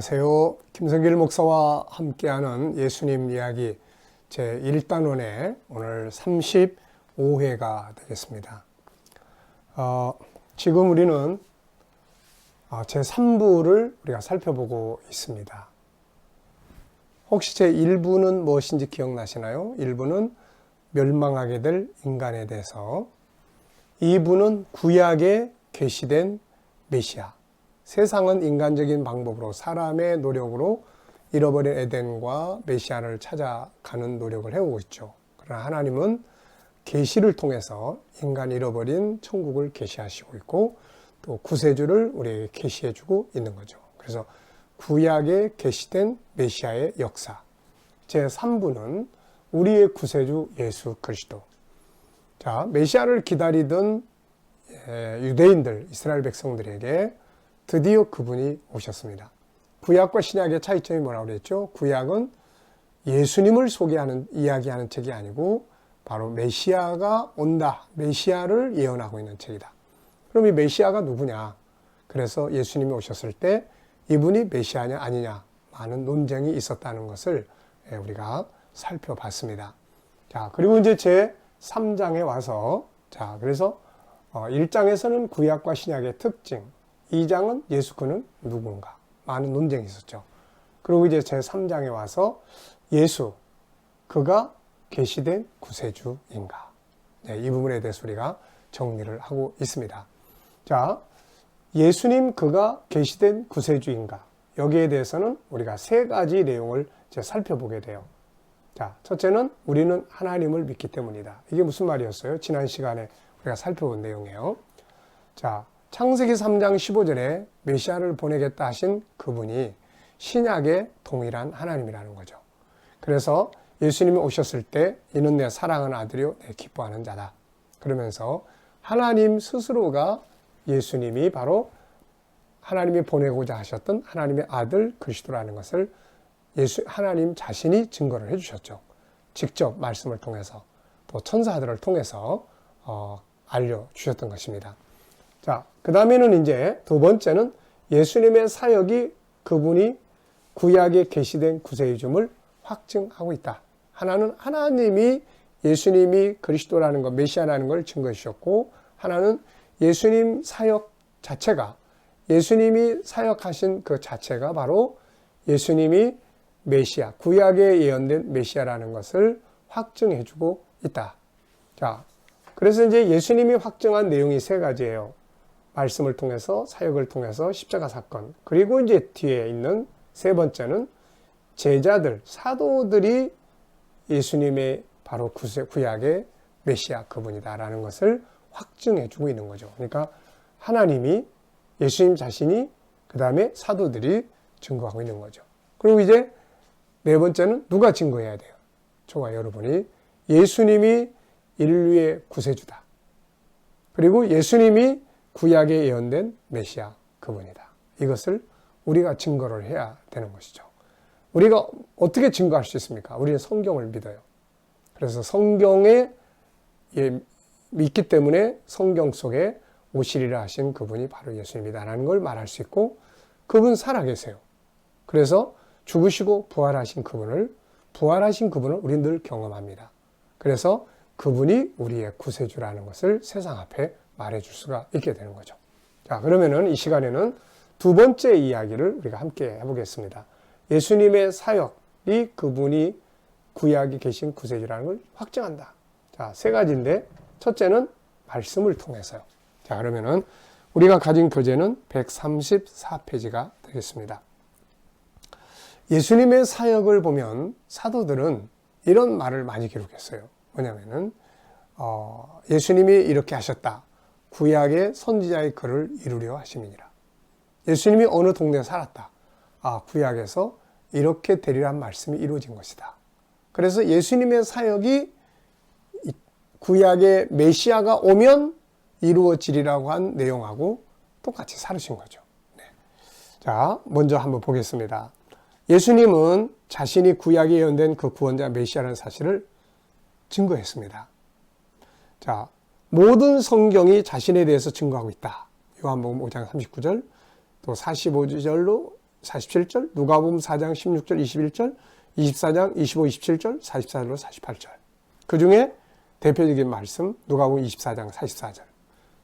안녕하세요. 김성길 목사와 함께하는 예수님 이야기 제 1단원의 오늘 35회가 되겠습니다. 어, 지금 우리는 어, 제 3부를 우리가 살펴보고 있습니다. 혹시 제 1부는 무엇인지 기억나시나요? 1부는 멸망하게 될 인간에 대해서 2부는 구약에 계시된 메시아 세상은 인간적인 방법으로 사람의 노력으로 잃어버린 에덴과 메시아를 찾아가는 노력을 해오고 있죠. 그러나 하나님은 계시를 통해서 인간 잃어버린 천국을 계시하시고 있고 또 구세주를 우리에게 계시해 주고 있는 거죠. 그래서 구약에 계시된 메시아의 역사. 제 3부는 우리의 구세주 예수 그리스도. 자, 메시아를 기다리던 유대인들, 이스라엘 백성들에게 드디어 그분이 오셨습니다. 구약과 신약의 차이점이 뭐라고 그랬죠? 구약은 예수님을 소개하는, 이야기하는 책이 아니고 바로 메시아가 온다. 메시아를 예언하고 있는 책이다. 그럼 이 메시아가 누구냐? 그래서 예수님이 오셨을 때 이분이 메시아냐 아니냐 많은 논쟁이 있었다는 것을 예, 우리가 살펴봤습니다. 자, 그리고 이제 제 3장에 와서 자, 그래서 1장에서는 어, 구약과 신약의 특징, 2장은 예수 그는 누군가 많은 논쟁이 있었죠. 그리고 이제 제 3장에 와서 예수 그가 계시된 구세주인가 네, 이 부분에 대해서 우리가 정리를 하고 있습니다. 자, 예수님 그가 계시된 구세주인가 여기에 대해서는 우리가 세 가지 내용을 이제 살펴보게 돼요. 자, 첫째는 우리는 하나님을 믿기 때문이다. 이게 무슨 말이었어요? 지난 시간에 우리가 살펴본 내용이에요. 자, 창세기 3장 15절에 메시아를 보내겠다 하신 그분이 신약의 동일한 하나님이라는 거죠. 그래서 예수님이 오셨을 때 이는 내 사랑하는 아들이요 내 기뻐하는 자다. 그러면서 하나님 스스로가 예수님이 바로 하나님이 보내고자 하셨던 하나님의 아들 그리스도라는 것을 예수 하나님 자신이 증거를 해 주셨죠. 직접 말씀을 통해서 또 천사들을 통해서 어, 알려 주셨던 것입니다. 자, 그 다음에는 이제 두 번째는 예수님의 사역이 그분이 구약에 계시된 구세주임을 확증하고 있다. 하나는 하나님이 예수님이 그리스도라는 것, 메시아라는 걸 증거해 주셨고, 하나는 예수님 사역 자체가, 예수님이 사역하신 그 자체가 바로 예수님이 메시아, 구약에 예언된 메시아라는 것을 확증해 주고 있다. 자, 그래서 이제 예수님이 확증한 내용이 세 가지예요. 말씀을 통해서 사역을 통해서 십자가 사건 그리고 이제 뒤에 있는 세 번째는 제자들 사도들이 예수님의 바로 구약의 메시아 그분이다라는 것을 확증해 주고 있는 거죠. 그러니까 하나님이 예수님 자신이 그 다음에 사도들이 증거하고 있는 거죠. 그리고 이제 네 번째는 누가 증거해야 돼요? 저와 여러분이 예수님이 인류의 구세주다. 그리고 예수님이 구약에 예언된 메시아 그분이다. 이것을 우리가 증거를 해야 되는 것이죠. 우리가 어떻게 증거할 수 있습니까? 우리는 성경을 믿어요. 그래서 성경에 예, 믿기 때문에 성경 속에 오시리라 하신 그분이 바로 예수님이다라는 걸 말할 수 있고 그분 살아계세요. 그래서 죽으시고 부활하신 그분을 부활하신 그분을 우리 늘 경험합니다. 그래서 그분이 우리의 구세주라는 것을 세상 앞에 말해줄 수가 있게 되는 거죠. 자, 그러면은 이 시간에는 두 번째 이야기를 우리가 함께 해보겠습니다. 예수님의 사역이 그분이 구약에 계신 구세주라는 걸 확증한다. 자, 세 가지인데, 첫째는 말씀을 통해서요. 자, 그러면은 우리가 가진 교재는 134페이지가 되겠습니다. 예수님의 사역을 보면 사도들은 이런 말을 많이 기록했어요. 뭐냐면은, 어, 예수님이 이렇게 하셨다. 구약의 선지자의 글을 이루려 하심이니라. 예수님이 어느 동네에 살았다. 아, 구약에서 이렇게 되리란 말씀이 이루어진 것이다. 그래서 예수님의 사역이 구약의 메시아가 오면 이루어지리라고 한 내용하고 똑같이 살으신 거죠. 네. 자, 먼저 한번 보겠습니다. 예수님은 자신이 구약에 예언된 그 구원자 메시아라는 사실을 증거했습니다. 자, 모든 성경이 자신에 대해서 증거하고 있다. 요한복음 5장 39절 또 45절로 47절, 누가복음 4장 16절, 21절, 24장 25, 27절, 44절로 48절. 그 중에 대표적인 말씀 누가복음 24장 44절.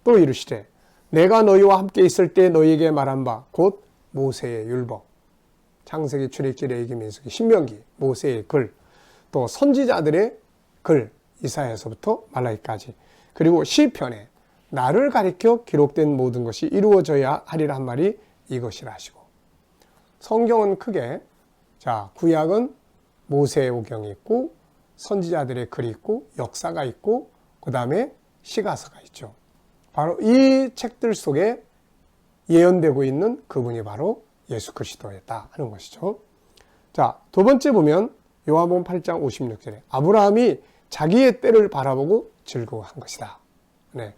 또 이르시되 내가 너희와 함께 있을 때 너희에게 말한 바 곧 모세의 율법, 창세기, 출애굽기, 레위기, 민수기, 신명기, 모세의 글, 또 선지자들의 글, 이사야서부터 말라기까지, 그리고 시편에 나를 가리켜 기록된 모든 것이 이루어져야 하리라 한 말이 이것이라 하시고 성경은 크게 자 구약은 모세의 오경이 있고 선지자들의 글이 있고 역사가 있고 그 다음에 시가서가 있죠. 바로 이 책들 속에 예언되고 있는 그분이 바로 예수 그리스도였다 하는 것이죠. 자, 두 번째 보면 요한복음 8장 56절에 아브라함이 자기의 때를 바라보고 즐거워한 것이다. 네.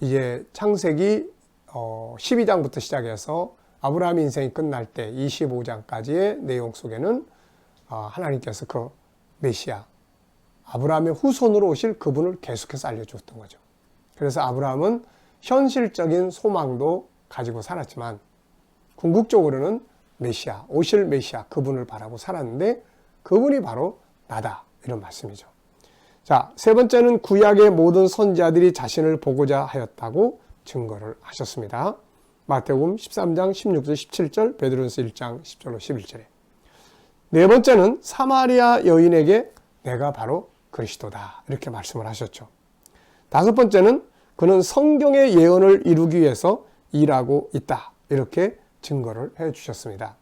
이제 창세기 12장부터 어, 시작해서 아브라함 인생이 끝날 때 25장까지의 내용 속에는 어, 하나님께서 그 메시아 아브라함의 후손으로 오실 그분을 계속해서 알려주었던 거죠. 그래서 아브라함은 현실적인 소망도 가지고 살았지만 궁극적으로는 메시아, 오실 메시아 그분을 바라고 살았는데 그분이 바로 나다 이런 말씀이죠. 자, 세 번째는 구약의 모든 선지자들이 자신을 보고자 하였다고 증거를 하셨습니다. 마태복음 13장 16절 17절, 베드로전서 1장 10절로 11절에. 네 번째는 사마리아 여인에게 내가 바로 그리스도다 이렇게 말씀을 하셨죠. 다섯 번째는 그는 성경의 예언을 이루기 위해서 일하고 있다 이렇게 증거를 해 주셨습니다.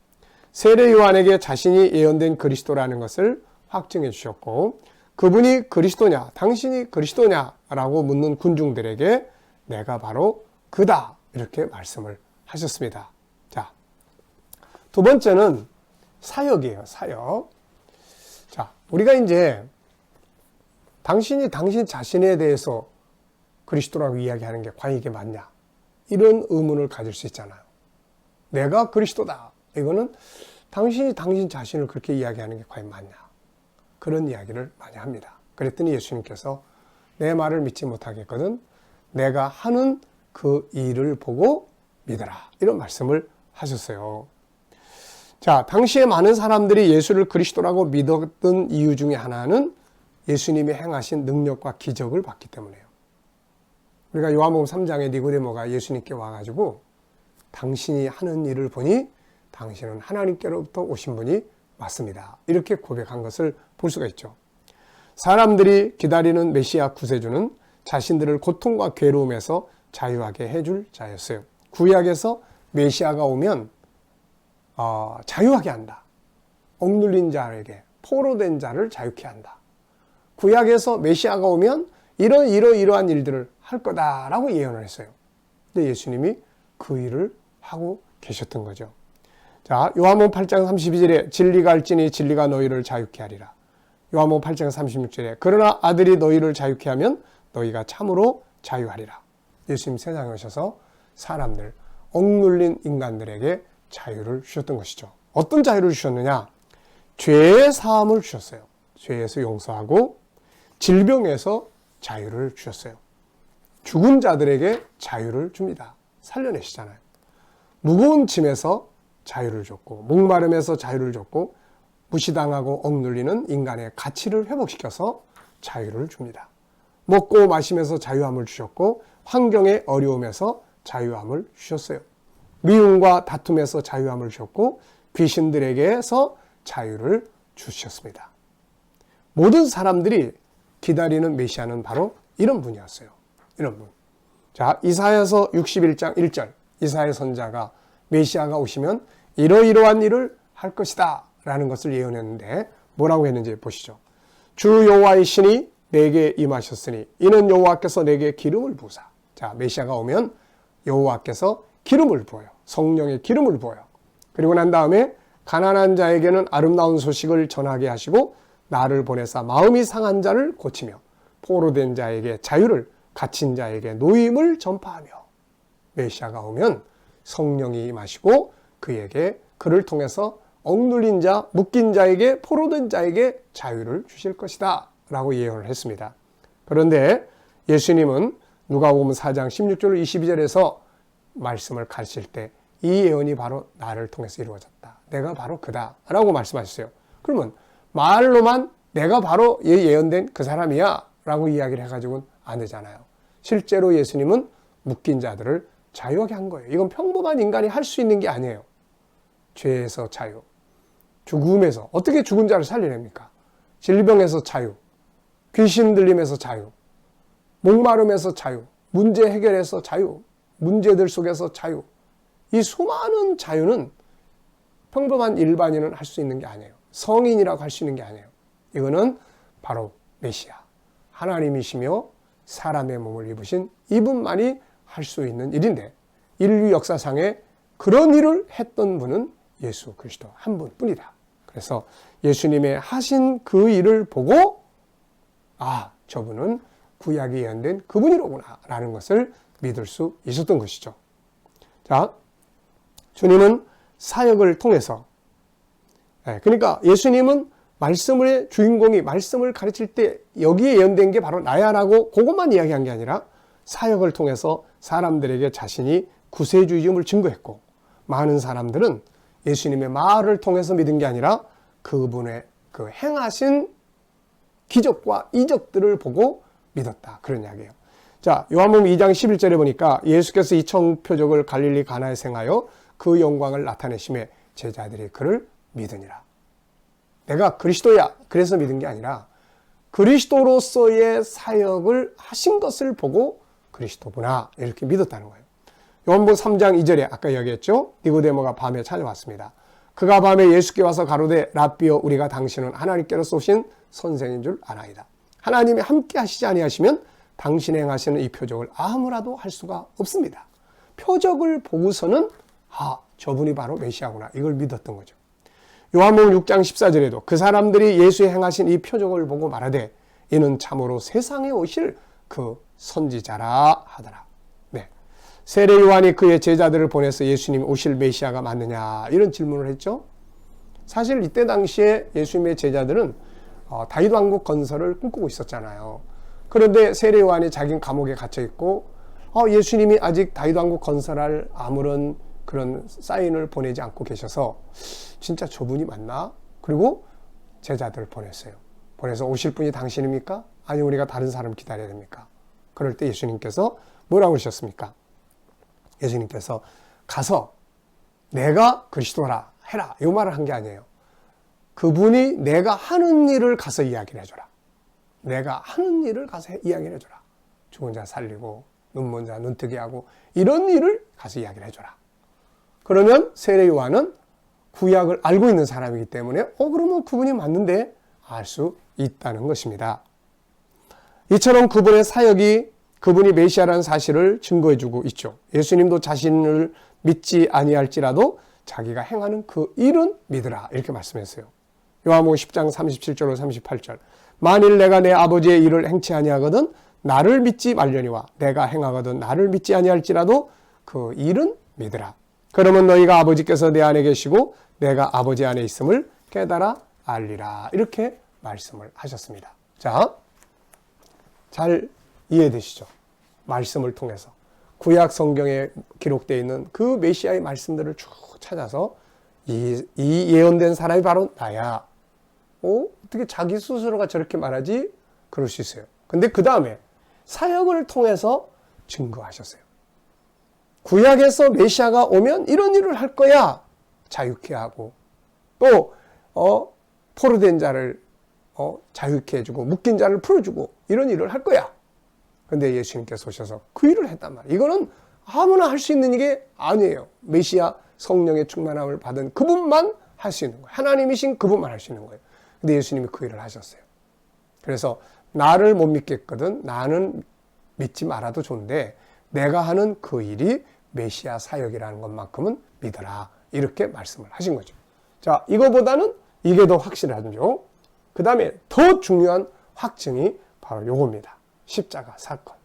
세례 요한에게 자신이 예언된 그리스도라는 것을 확증해 주셨고 그분이 그리스도냐, 당신이 그리스도냐라고 묻는 군중들에게 내가 바로 그다. 이렇게 말씀을 하셨습니다. 자, 두 번째는 사역이에요, 사역. 자, 우리가 이제 당신이 당신 자신에 대해서 그리스도라고 이야기하는 게 과연 이게 맞냐? 이런 의문을 가질 수 있잖아요. 내가 그리스도다. 이거는 당신이 당신 자신을 그렇게 이야기하는 게 과연 맞냐? 그런 이야기를 많이 합니다. 그랬더니 예수님께서 내 말을 믿지 못하겠거든 내가 하는 그 일을 보고 믿어라. 이런 말씀을 하셨어요. 자, 당시에 많은 사람들이 예수를 그리스도라고 믿었던 이유 중에 하나는 예수님이 행하신 능력과 기적을 봤기 때문에요. 우리가 요한복음 3장에 니고데모가 예수님께 와가지고 당신이 하는 일을 보니 당신은 하나님께로부터 오신 분이 맞습니다. 이렇게 고백한 것을 볼 수가 있죠. 사람들이 기다리는 메시아 구세주는 자신들을 고통과 괴로움에서 자유하게 해줄 자였어요. 구약에서 메시아가 오면 어, 자유하게 한다. 억눌린 자에게 포로된 자를 자유케 한다. 구약에서 메시아가 오면 이런 이러 이러한 일들을 할 거다라고 예언을 했어요. 근데 예수님이 그 일을 하고 계셨던 거죠. 자, 요한복음 8장 32절에 진리가 할지니 진리가 너희를 자유케 하리라. 요한복음 8장 36절에 그러나 아들이 너희를 자유케 하면 너희가 참으로 자유하리라. 예수님 세상에 오셔서 사람들 억눌린 인간들에게 자유를 주셨던 것이죠. 어떤 자유를 주셨느냐? 죄의 사함을 주셨어요. 죄에서 용서하고 질병에서 자유를 주셨어요. 죽은 자들에게 자유를 줍니다. 살려내시잖아요. 무거운 짐에서 자유를 줬고 목마름에서 자유를 줬고 무시당하고 억눌리는 인간의 가치를 회복시켜서 자유를 줍니다. 먹고 마시면서 자유함을 주셨고 환경의 어려움에서 자유함을 주셨어요. 미움과 다툼에서 자유함을 주셨고 귀신들에게서 자유를 주셨습니다. 모든 사람들이 기다리는 메시아는 바로 이런 분이었어요. 이런 분. 자, 이사야서 61장 1절. 이사야 선자가 메시아가 오시면 이러이러한 일을 할 것이다 라는 것을 예언했는데 뭐라고 했는지 보시죠. 주 여호와의 신이 내게 임하셨으니 이는 여호와께서 내게 기름을 부사. 자, 메시아가 오면 여호와께서 기름을 부어요. 성령의 기름을 부어요. 그리고 난 다음에 가난한 자에게는 아름다운 소식을 전하게 하시고 나를 보내사 마음이 상한 자를 고치며 포로된 자에게 자유를 갇힌 자에게 노임을 전파하며 메시아가 오면 성령이 임하시고 그에게 그를 통해서 억눌린 자, 묶인 자에게 포로된 자에게 자유를 주실 것이다 라고 예언을 했습니다. 그런데 예수님은 누가복음 4장 16절 22절에서 말씀을 가르칠 때 이 예언이 바로 나를 통해서 이루어졌다. 내가 바로 그다. 라고 말씀하셨어요. 그러면 말로만 내가 바로 예- 예언된 그 사람이야. 라고 이야기를 해가지고는 안 되잖아요. 실제로 예수님은 묶인 자들을 자유하게 한 거예요. 이건 평범한 인간이 할 수 있는 게 아니에요. 죄에서 자유, 죽음에서 어떻게 죽은 자를 살려냅니까? 질병에서 자유, 귀신 들림에서 자유, 목마름에서 자유, 문제 해결에서 자유, 문제들 속에서 자유. 이 수많은 자유는 평범한 일반인은 할 수 있는 게 아니에요. 성인이라고 할 수 있는 게 아니에요. 이거는 바로 메시아. 하나님이시며 사람의 몸을 입으신 이분만이 할 수 있는 일인데 인류 역사상에 그런 일을 했던 분은 예수 그리스도 한 분뿐이다. 그래서 예수님의 하신 그 일을 보고 아, 저분은 구약에 예언된 그분이로구나 라는 것을 믿을 수 있었던 것이죠. 자, 주님은 사역을 통해서 예, 그러니까 예수님은 말씀의 주인공이 말씀을 가르칠 때 여기에 예언된 게 바로 나야라고 그것만 이야기한 게 아니라 사역을 통해서 사람들에게 자신이 구세주의임을 증거했고 많은 사람들은 예수님의 말을 통해서 믿은 게 아니라 그분의 그 행하신 기적과 이적들을 보고 믿었다. 그런 이야기예요. 자, 요한복음 2장 11절에 보니까 예수께서 이 청표적을 갈릴리 가나에 생하여 그 영광을 나타내심에 제자들이 그를 믿으니라. 내가 그리스도야. 그래서 믿은 게 아니라 그리스도로서의 사역을 하신 것을 보고 그리스도구나. 이렇게 믿었다는 거예요. 요한복음 3장 2절에 아까 이야기했죠. 니고데모가 밤에 찾아왔습니다. 그가 밤에 예수께 와서 가로되 라비어 우리가 당신은 하나님께로서 오신 선생인 줄 아나이다. 하나님이 함께 하시지 아니하시면 당신이 행하시는 이 표적을 아무라도 할 수가 없습니다. 표적을 보고서는 아 저분이 바로 메시아구나 이걸 믿었던 거죠. 요한복음 6장 14절에도 그 사람들이 예수의 행하신 이 표적을 보고 말하되 이는 참으로 세상에 오실 그 선지자라 하더라. 네. 세례 요한이 그의 제자들을 보내서 예수님 오실 메시아가 맞느냐 이런 질문을 했죠. 사실 이때 당시에 예수님의 제자들은 어, 다윗 왕국 건설을 꿈꾸고 있었잖아요. 그런데 세례 요한이 자기 감옥에 갇혀 있고 어, 예수님이 아직 다윗 왕국 건설할 아무런 그런 사인을 보내지 않고 계셔서 진짜 저분이 맞나? 그리고 제자들을 보냈어요. 보내서 오실 분이 당신입니까? 아니 우리가 다른 사람 기다려야 됩니까? 그럴 때 예수님께서 뭐라고 하셨습니까? 예수님께서 가서 내가 그리스도라 해라 이 말을 한 게 아니에요. 그분이 내가 하는 일을 가서 이야기를 해줘라. 내가 하는 일을 가서 이야기를 해줘라. 죽은 자 살리고 눈먼 자 눈뜨게 하고 이런 일을 가서 이야기를 해줘라. 그러면 세례 요한은 구약을 알고 있는 사람이기 때문에 어 그러면 그분이 맞는데 알 수 있다는 것입니다. 이처럼 그분의 사역이 그분이 메시아라는 사실을 증거해주고 있죠. 예수님도 자신을 믿지 아니할지라도 자기가 행하는 그 일은 믿으라 이렇게 말씀했어요. 요한복음 10장 37절로 38절. 만일 내가 내 아버지의 일을 행치 아니하거든 나를 믿지 말려니와 내가 행하거든 나를 믿지 아니할지라도 그 일은 믿으라. 그러면 너희가 아버지께서 내 안에 계시고 내가 아버지 안에 있음을 깨달아 알리라. 이렇게 말씀을 하셨습니다. 자, 잘 이해되시죠? 말씀을 통해서. 구약 성경에 기록되어 있는 그 메시아의 말씀들을 쭉 찾아서 이, 이 예언된 사람이 바로 나야. 어? 어떻게 자기 스스로가 저렇게 말하지? 그럴 수 있어요. 근데 그 다음에 사역을 통해서 증거하셨어요. 구약에서 메시아가 오면 이런 일을 할 거야. 자유케 하고 또 어, 포로된 자를 어, 자유케 해주고 묶인 자를 풀어주고 이런 일을 할 거야. 근데 예수님께서 오셔서 그 일을 했단 말이에요. 이거는 아무나 할 수 있는 게 아니에요. 메시아 성령의 충만함을 받은 그분만 할 수 있는 거예요. 하나님이신 그분만 할 수 있는 거예요. 근데 예수님이 그 일을 하셨어요. 그래서 나를 못 믿겠거든. 나는 믿지 말아도 좋은데 내가 하는 그 일이 메시아 사역이라는 것만큼은 믿어라. 이렇게 말씀을 하신 거죠. 자, 이거보다는 이게 더 확실하죠. 그 다음에 더 중요한 확증이 바로 요겁니다. 십자가 사건.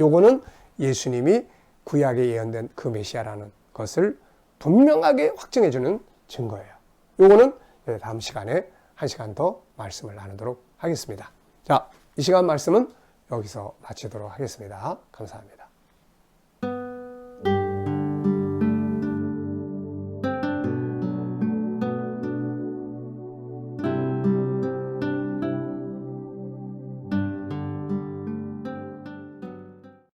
요거는 예수님이 구약에 예언된 그 메시아라는 것을 분명하게 확증해주는 증거예요. 요거는 다음 시간에 한 시간 더 말씀을 나누도록 하겠습니다. 자, 이 시간 말씀은 여기서 마치도록 하겠습니다. 감사합니다.